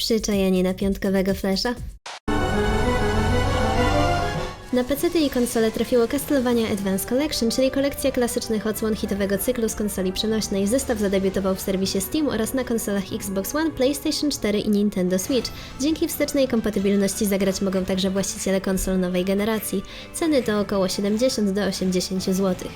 Przyczajeni na piątkowego flesza? Na PC i konsole trafiło Castlevania Advance Collection, czyli kolekcja klasycznych odsłon hitowego cyklu z konsoli przenośnej. Zestaw zadebiutował w serwisie Steam oraz na konsolach Xbox One, PlayStation 4 i Nintendo Switch. Dzięki wstecznej kompatybilności zagrać mogą także właściciele konsol nowej generacji. Ceny to około 70 do 80 zł.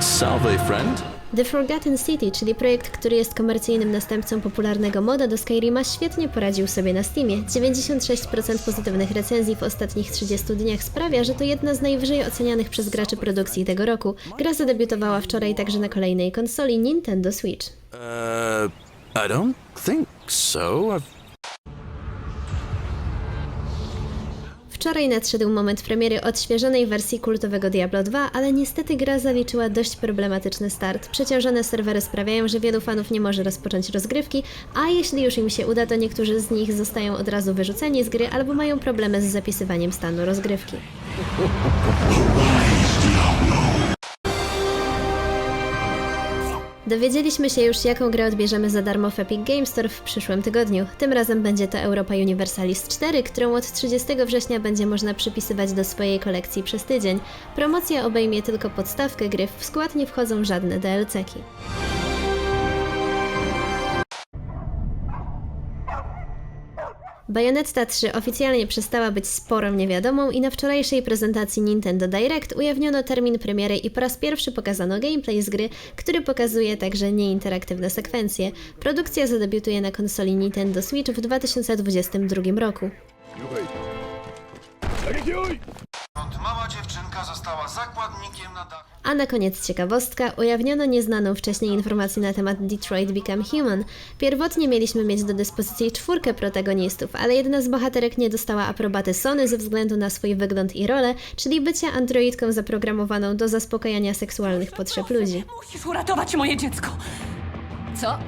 Salve, friend. The Forgotten City, czyli projekt, który jest komercyjnym następcą popularnego moda do Skyrima, świetnie poradził sobie na Steamie. 96% pozytywnych recenzji w ostatnich 30 dniach sprawia, że to jedna z najwyżej ocenianych przez graczy produkcji tego roku. Gra zadebiutowała wczoraj także na kolejnej konsoli Nintendo Switch. Uh, I don't think so. I've Wczoraj nadszedł moment premiery odświeżonej wersji kultowego Diablo 2, ale niestety gra zaliczyła dość problematyczny start. Przeciążone serwery sprawiają, że wielu fanów nie może rozpocząć rozgrywki, a jeśli już im się uda, to niektórzy z nich zostają od razu wyrzuceni z gry albo mają problemy z zapisywaniem stanu rozgrywki. Dowiedzieliśmy się już, jaką grę odbierzemy za darmo w Epic Games Store w przyszłym tygodniu. Tym razem będzie to Europa Universalis 4, którą od 30 września będzie można przypisywać do swojej kolekcji przez tydzień. Promocja obejmie tylko podstawkę gry, w skład nie wchodzą żadne DLC-ki. Bayonetta 3 oficjalnie przestała być sporą niewiadomą i na wczorajszej prezentacji Nintendo Direct ujawniono termin premiery i po raz pierwszy pokazano gameplay z gry, który pokazuje także nieinteraktywne sekwencje. Produkcja zadebiutuje na konsoli Nintendo Switch w 2022 roku. Dziewczynka została zakładnikiem na dachu. A na koniec ciekawostka, ujawniono nieznaną wcześniej informację na temat Detroit Become Human. Pierwotnie mieliśmy mieć do dyspozycji czwórkę protagonistów, ale jedna z bohaterek nie dostała aprobaty Sony ze względu na swój wygląd i rolę, czyli bycie androidką zaprogramowaną do zaspokajania seksualnych potrzeb ludzi. Musisz uratować moje dziecko. Co?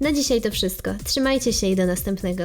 Na dzisiaj to wszystko. Trzymajcie się i do następnego.